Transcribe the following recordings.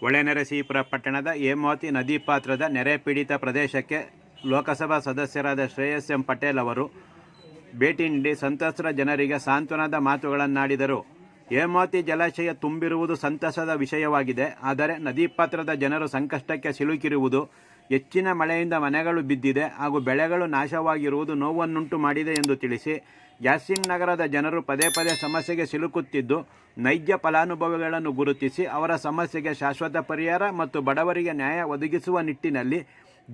ಹೊಳೆನರಸೀಪುರ ಪಟ್ಟಣದ ಹೇಮಾವತಿ ನದಿ ಪಾತ್ರದ ನೆರೆ ಪೀಡಿತ ಪ್ರದೇಶಕ್ಕೆ ಲೋಕಸಭಾ ಸದಸ್ಯರಾದ ಶ್ರೇಯಸ್ ಎಂ ಪಟೇಲ್ ಅವರು ಭೇಟಿ ನೀಡಿ ಸಂತ್ರಸ್ತರ ಜನರಿಗೆ ಸಾಂತ್ವನದ ಮಾತುಗಳನ್ನಾಡಿದರು. ಹೇಮಾವತಿ ಜಲಾಶಯ ತುಂಬಿರುವುದು ಸಂತಸದ ವಿಷಯವಾಗಿದೆ. ಆದರೆ ನದಿ ಪಾತ್ರದ ಜನರು ಸಂಕಷ್ಟಕ್ಕೆ ಸಿಲುಕಿರುವುದು, ಹೆಚ್ಚಿನ ಮಳೆಯಿಂದ ಮನೆಗಳು ಬಿದ್ದಿದೆ ಹಾಗೂ ಬೆಳೆಗಳು ನಾಶವಾಗಿರುವುದು ನೋವನ್ನುಂಟು ಮಾಡಿದೆ ಎಂದು ತಿಳಿಸಿ ಯಾಸಿನ್ ನಗರದ ಜನರು ಪದೇ ಪದೇ ಸಮಸ್ಯೆಗೆ ಸಿಲುಕುತ್ತಿದ್ದು, ನೈಜ ಫಲಾನುಭವಿಗಳನ್ನು ಗುರುತಿಸಿ ಅವರ ಸಮಸ್ಯೆಗೆ ಶಾಶ್ವತ ಪರಿಹಾರ ಮತ್ತು ಬಡವರಿಗೆ ನ್ಯಾಯ ಒದಗಿಸುವ ನಿಟ್ಟಿನಲ್ಲಿ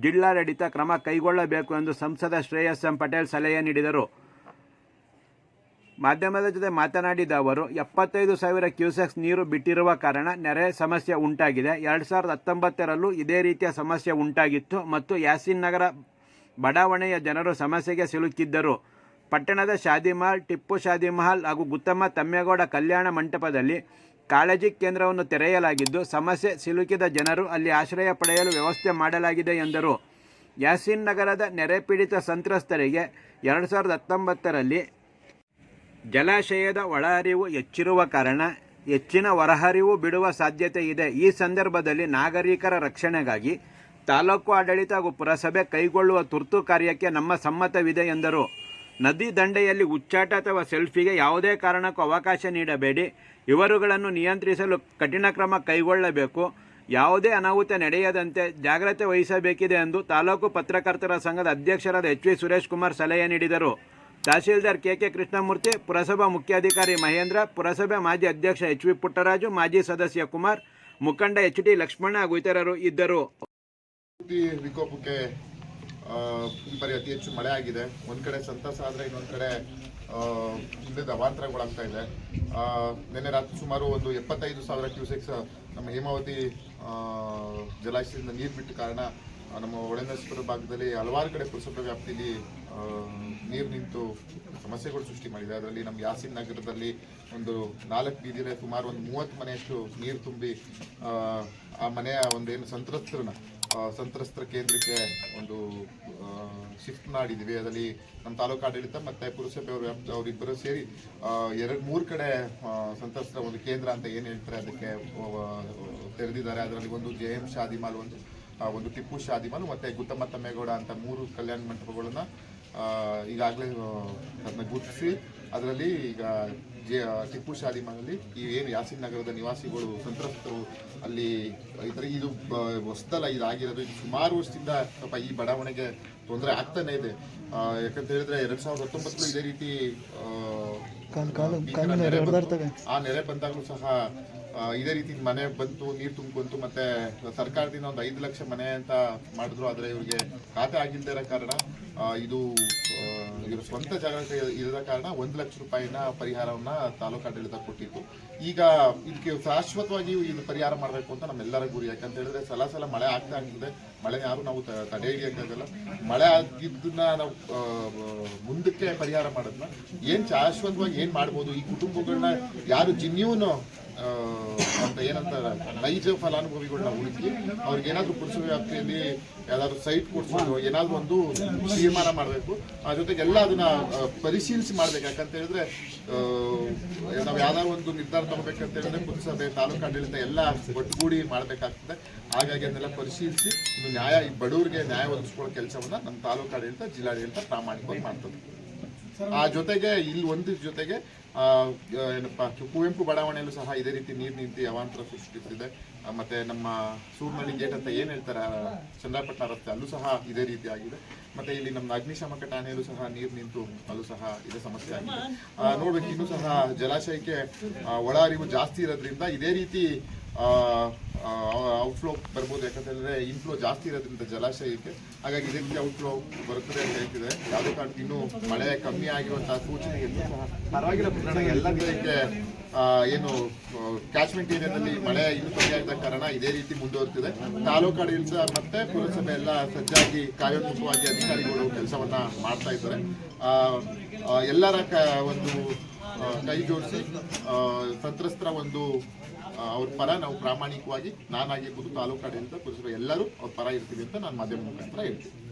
ಜಿಲ್ಲಾಡಳಿತ ಕ್ರಮ ಕೈಗೊಳ್ಳಬೇಕು ಎಂದು ಸಂಸದ ಶ್ರೇಯಸ್ ಎಂ ಪಟೇಲ್ ಸಲಹೆ ನೀಡಿದರು. ಮಾಧ್ಯಮದ ಜೊತೆ ಮಾತನಾಡಿದ ಅವರು, ಎಪ್ಪತ್ತೈದು ಸಾವಿರ ಕ್ಯೂಸೆಕ್ಸ್ ನೀರು ಬಿಟ್ಟಿರುವ ಕಾರಣ ನೆರೆ ಸಮಸ್ಯೆ ಉಂಟಾಗಿದೆ. ಎರಡು ಸಾವಿರದ ಹತ್ತೊಂಬತ್ತರಲ್ಲೂ ಇದೇ ರೀತಿಯ ಸಮಸ್ಯೆ ಉಂಟಾಗಿತ್ತು ಮತ್ತು ಯಾಸಿನ್ ನಗರ ಬಡಾವಣೆಯ ಜನರು ಸಮಸ್ಯೆಗೆ ಸಿಲುಕಿದ್ದರು. ಪಟ್ಟಣದ ಶಾದಿಮಹಲ್ ಟಿಪ್ಪು ಶಾದಿಮಹಲ್ ಹಾಗೂ ಗುತ್ತಮ್ಮ ತಮ್ಮೇಗೌಡ ಕಲ್ಯಾಣ ಮಂಟಪದಲ್ಲಿ ಕಾಳಜಿ ಕೇಂದ್ರವನ್ನು ತೆರೆಯಲಾಗಿದ್ದು, ಸಮಸ್ಯೆ ಸಿಲುಕಿದ ಜನರು ಅಲ್ಲಿ ಆಶ್ರಯ ಪಡೆಯಲು ವ್ಯವಸ್ಥೆ ಮಾಡಲಾಗಿದೆ ಎಂದರು. ಯಾಸಿನ್ ನಗರದ ನೆರೆ ಪೀಡಿತ ಸಂತ್ರಸ್ತರಿಗೆ ಎರಡು ಸಾವಿರದ ಹತ್ತೊಂಬತ್ತರಲ್ಲಿ ಜಲಾಶಯದ ಒಳಹರಿವು ಹೆಚ್ಚಿರುವ ಕಾರಣ ಹೆಚ್ಚಿನ ಹೊರಹರಿವು ಬಿಡುವ ಸಾಧ್ಯತೆ ಇದೆ. ಈ ಸಂದರ್ಭದಲ್ಲಿ ನಾಗರಿಕರ ರಕ್ಷಣೆಗಾಗಿ ತಾಲೂಕು ಆಡಳಿತ ಹಾಗೂ ಪುರಸಭೆ ಕೈಗೊಳ್ಳುವ ತುರ್ತು ಕಾರ್ಯಕ್ಕೆ ನಮ್ಮ ಸಮ್ಮತವಿದೆ ಎಂದರು. ನದಿ ದಂಡೆಯಲ್ಲಿ ಹುಚ್ಚಾಟ ಅಥವಾ ಸೆಲ್ಫಿಗೆ ಯಾವುದೇ ಕಾರಣಕ್ಕೂ ಅವಕಾಶ ನೀಡಬೇಡಿ. ಇವರುಗಳನ್ನು ನಿಯಂತ್ರಿಸಲು ಕಠಿಣ ಕ್ರಮ ಕೈಗೊಳ್ಳಬೇಕು. ಯಾವುದೇ ಅನಾಹುತ ನಡೆಯದಂತೆ ಜಾಗ್ರತೆ ವಹಿಸಬೇಕಿದೆ ಎಂದು ತಾಲೂಕು ಪತ್ರಕರ್ತರ ಸಂಘದ ಅಧ್ಯಕ್ಷರಾದ ಎಚ್ ವಿ ಸುರೇಶ್ ಕುಮಾರ್ ಸಲಹೆ ನೀಡಿದರು. ತಹಸೀಲ್ದಾರ್ ಕೆ ಕೆ ಕೃಷ್ಣಮೂರ್ತಿ, ಪುರಸಭಾ ಮುಖ್ಯಾಧಿಕಾರಿ ಮಹೇಂದ್ರ, ಪುರಸಭೆ ಮಾಜಿ ಅಧ್ಯಕ್ಷ ಎಚ್ ವಿ ಪುಟ್ಟರಾಜು, ಮಾಜಿ ಸದಸ್ಯ ಕುಮಾರ್, ಮುಖಂಡ ಎಚ್ ಟಿ ಲಕ್ಷ್ಮಣ ಹಾಗೂ ಇತರರು ಇದ್ದರು. ಬಾರಿ ಅತಿ ಹೆಚ್ಚು ಮಳೆ ಆಗಿದೆ. ಒಂದ್ ಕಡೆ ಸಂತಸ ಆದ್ರೆ ಇನ್ನೊಂದ್ ಕಡೆ ಹಿಂದೆ ಅವಾಂತರಗಳಾಗ್ತಾ ಇದೆ. ನಿನ್ನೆ ರಾತ್ರಿ ಸುಮಾರು ಒಂದು ಎಪ್ಪತ್ತೈದು ಸಾವಿರ ಕ್ಯೂಸೆಕ್ಸ್ ನಮ್ಮ ಹೇಮಾವತಿ ಜಲಾಶಯದಿಂದ ನೀರು ಬಿಟ್ಟ ಕಾರಣ ನಮ್ಮ ಒಳನರಸೀಪುರ ಭಾಗದಲ್ಲಿ ಹಲವಾರು ಕಡೆ ಪುರಸಭೆ ವ್ಯಾಪ್ತಿಯಲ್ಲಿ ನೀರು ನಿಂತು ಸಮಸ್ಯೆಗಳು ಸೃಷ್ಟಿ ಮಾಡಿದೆ. ಅದರಲ್ಲಿ ನಮ್ಮ ಯಾಸಿನ್ ನಗರದಲ್ಲಿ ಒಂದು ನಾಲ್ಕು ಬೀದಿಲೆ ಸುಮಾರು ಒಂದು ಮೂವತ್ತು ಮನೆಯಷ್ಟು ನೀರು ತುಂಬಿ ಆ, ಮನೆಯ ಒಂದೇನು ಸಂತ್ರಸ್ತರನ್ನ ಸಂತ್ರಸ್ತರ ಕೇಂದ್ರಕ್ಕೆ ಒಂದು ಶಿಫ್ಟ್ ಮಾಡಿದ್ದೀವಿ. ಅದರಲ್ಲಿ ನಮ್ಮ ತಾಲೂಕು ಆಡಳಿತ ಮತ್ತು ಪುರಸಭೆಯವರು ಅವರಿಬ್ಬರು ಸೇರಿ ಎರಡು, ಮೂರು ಕಡೆ ಸಂತ್ರಸ್ತರ ಒಂದು ಕೇಂದ್ರ ಅಂತ ಏನು ಹೇಳ್ತಾರೆ ಅದಕ್ಕೆ ತೆರೆದಿದ್ದಾರೆ. ಅದರಲ್ಲಿ ಒಂದು ಜೆ ಎಂ ಶಾದಿಮಾಲ್ ಒಂದು ಒಂದು ಟಿಪ್ಪು ಶಾದಿಮಾಲ್ ಮತ್ತು ಗುತ್ತಮ್ಮ ತಮ್ಮೇಗೌಡ ಅಂತ ಮೂರು ಕಲ್ಯಾಣ ಮಂಟಪಗಳನ್ನ ಈಗಾಗಲೇ ಅದನ್ನ ಗುರುತಿಸಿ ಅದರಲ್ಲಿ ಈಗ ಜೆ ಟಿಪ್ಪು ಶಾಲಿಮಾನಲ್ಲಿ ಈ ಏನು ಯಾಸಿನ್ ನಗರದ ನಿವಾಸಿಗಳು ಸಂತ್ರಸ್ತರು ಅಲ್ಲಿ ಇದರ ಇದು ಹೊಸದಲ್ಲ ಇದಾಗಿರೋದು. ಇದು ಸುಮಾರು ವರ್ಷದಿಂದ ಸ್ವಲ್ಪ ಈ ಬಡಾವಣೆಗೆ ತೊಂದರೆ ಆಗ್ತಾನೆ ಇದೆ. ಯಾಕಂತ ಹೇಳಿದ್ರೆ ಎರಡ್ ಸಾವಿರದ ಹತ್ತೊಂಬತ್ತು ಇದೇ ರೀತಿ ಆ, ನೆರೆ ಬಂದಾಗಲೂ ಸಹ ಇದೇ ರೀತಿ ಮನೆ ಬಂತು ನೀರು ತುಂಬಿಕೊಂತು ಮತ್ತೆ ಸರ್ಕಾರದಿಂದ ಒಂದು ಐದು ಲಕ್ಷ ಮನೆ ಅಂತ ಮಾಡಿದ್ರು ಆದರೆ ಇವ್ರಿಗೆ ಖಾತೆ ಆಗಿಲ್ದೇ ಇರೋ ಕಾರಣ ಇದು ಆ, ಇವ್ರ ಸ್ವಂತ ಜಾಗಕ್ಕೆ ಇರದ ಕಾರಣ ಒಂದು ಲಕ್ಷ ರೂಪಾಯಿನ ಪರಿಹಾರವನ್ನ ತಾಲೂಕು ಆಡಳಿತ ಕೊಟ್ಟಿತ್ತು. ಈಗ ಇದಕ್ಕೆ ಶಾಶ್ವತವಾಗಿ ಇದು ಪರಿಹಾರ ಮಾಡಬೇಕು ಅಂತ ನಮ್ಮೆಲ್ಲರ ಗುರಿ. ಯಾಕಂತ ಹೇಳಿದ್ರೆ ಸಲ ಸಲ ಮಳೆ ಆಗ್ತಾ ಆಗ್ತದೆ ಮಳೆ ಯಾರು ನಾವು ತಡೆ ಹಿಡಿಯಕ್ಕಾಗಲ್ಲ ಮಳೆ ಆಗಿದ್ದನ್ನ ನಾವು ಮುಂದಕ್ಕೆ ಪರಿಹಾರ ಮಾಡೋದನ್ನ ಏನ್ ಶಾಶ್ವತವಾಗಿ ಏನ್ ಮಾಡ್ಬೋದು? ಈ ಕುಟುಂಬಗಳನ್ನ ಯಾರು ಜಿನ್ಯೂನು ಅಂತ ಏನಂತ ನೈಜ ಫಲಾನುಭವಿಗಳನ್ನ ಹುಡುಕಿ ಅವ್ರಿಗೆ ಏನಾದರೂ ಪುರುಷ ವ್ಯಾಪ್ತಿಯಲ್ಲಿ ಯಾವ್ದಾದ್ರು ಸೈಟ್ ಕೊಡ್ಸೋದು ಏನಾದ್ರು ಒಂದು ತೀರ್ಮಾನ ಮಾಡಬೇಕು. ಆ ಜೊತೆಗೆ ಎಲ್ಲ ಅದನ್ನ ಪರಿಶೀಲಿಸಿ ಮಾಡ್ಬೇಕು. ಯಾಕಂತ ಹೇಳಿದ್ರೆ ನಾವು ಯಾವ್ದಾದ್ರು ಒಂದು ನಿರ್ಧಾರ ತಗೋಬೇಕಂತ ಹೇಳಿದ್ರೆ ಪುರಸಭೆ, ತಾಲೂಕು ಆಡಳಿತ ಎಲ್ಲ ಒಟ್ಟುಗೂಡಿ ಮಾಡ್ಬೇಕಾಗ್ತದೆ. ಹಾಗಾಗಿ ಅದನ್ನೆಲ್ಲ ಪರಿಶೀಲಿಸಿ ನ್ಯಾಯ, ಈ ಬಡವರಿಗೆ ನ್ಯಾಯ ಒದಗಿಸ್ಕೊಳ್ಳೋ ಕೆಲಸವನ್ನ ನಮ್ಮ ತಾಲೂಕು ಆಡಳಿತ, ಜಿಲ್ಲಾಡಳಿತ ಪ್ರಾಮಾಣಿಕವಾಗಿ ಮಾಡ್ತದೆ. ಆ ಜೊತೆಗೆ ಇಲ್ಲಿ ಒಂದು ಜೊತೆಗೆ ಏನಪ್ಪಾ ಕುವೆಂಪು ಬಡಾವಣೆಯಲ್ಲೂ ಸಹ ಇದೇ ರೀತಿ ನೀರು ನಿಂತು ಅವಾಂತರ ಸೃಷ್ಟಿಸಿದೆ. ಮತ್ತೆ ನಮ್ಮ ಸೂರ್ನಳ್ಳಿ ಗೇಟ್ ಅಂತ ಏನ್ ಹೇಳ್ತಾರೆ ಚಂದ್ರಪಟ್ಟಣ ರಸ್ತೆ, ಅಲ್ಲೂ ಸಹ ಇದೇ ರೀತಿ ಆಗಿದೆ. ಮತ್ತೆ ಇಲ್ಲಿ ನಮ್ಮ ಅಗ್ನಿಶಾಮಕ ಠಾಣೆಯಲ್ಲೂ ಸಹ ನೀರು ನಿಂತು, ಅಲ್ಲೂ ಸಹ ಇದೇ ಸಮಸ್ಯೆ ಆಗಿದೆ. ನೋಡ್ಬೇಕು, ಇನ್ನೂ ಸಹ ಜಲಾಶಯಕ್ಕೆ ಒಳ ಹರಿವು ಜಾಸ್ತಿ ಇರೋದ್ರಿಂದ ಇದೇ ರೀತಿ ಔಟ್ಫ್ಲೋ ಬರ್ಬೋದು. ಯಾಕಂತೇಳಿದ್ರೆ ಇನ್ಫ್ಲೋ ಜಾಸ್ತಿ ಇರೋದ್ರಿಂದ ಜಲಾಶಯಕ್ಕೆ. ಹಾಗಾಗಿ ಇದೇ ರೀತಿ ಔಟ್ಫ್ಲೋ ಬರುತ್ತದೆ ಅಂತ ಹೇಳ್ತಿದೆ ಯಾವುದೇ ಕಾರಣಕ್ಕೆ ಇನ್ನೂ ಮಳೆ ಕಮ್ಮಿ ಆಗಿರುವಂತಹ ಸೂಚನೆ ಪರವಾಗಿಲ್ಲ. ಪ್ರಕರಣ ಎಲ್ಲ ಇದಕ್ಕೆ ಏನು ಕ್ಯಾಚ್ಮೆಂಟ್ ಏರಿಯಾದಲ್ಲಿ ಮಳೆ ಇನ್ನೂ ಕಮ್ಮಿ ಆಗಿದ್ದ ಕಾರಣ ಇದೇ ರೀತಿ ಮುಂದುವರಿತಿದೆ. ತಾಲೂಕು ಆಡಳಿತ ಮತ್ತೆ ಪುರಸಭೆ ಎಲ್ಲ ಸಜ್ಜಾಗಿ, ಕಾರ್ಯೋನ್ಮುಖವಾಗಿ ಅಧಿಕಾರಿಗಳು ಕೆಲಸವನ್ನ ಮಾಡ್ತಾ ಇದ್ದಾರೆ. ಎಲ್ಲರ ಒಂದು ಕೈ ಜೋಡಿಸಿ ಸಂತ್ರಸ್ತರ ಒಂದು ಅವ್ರ ಪರ ನಾವು ಪ್ರಾಮಾಣಿಕವಾಗಿ ನಾನಾಗಿರ್ಬೋದು ತಾಲೂಕು ಪುರುಷರು ಎಲ್ಲರೂ ಅವ್ರ ಪರ ಇರ್ತೀವಿ ಅಂತ ನಾನು ಮಾಧ್ಯಮ ಮುಖಾಂತರ ಹೇಳ್ತೀನಿ.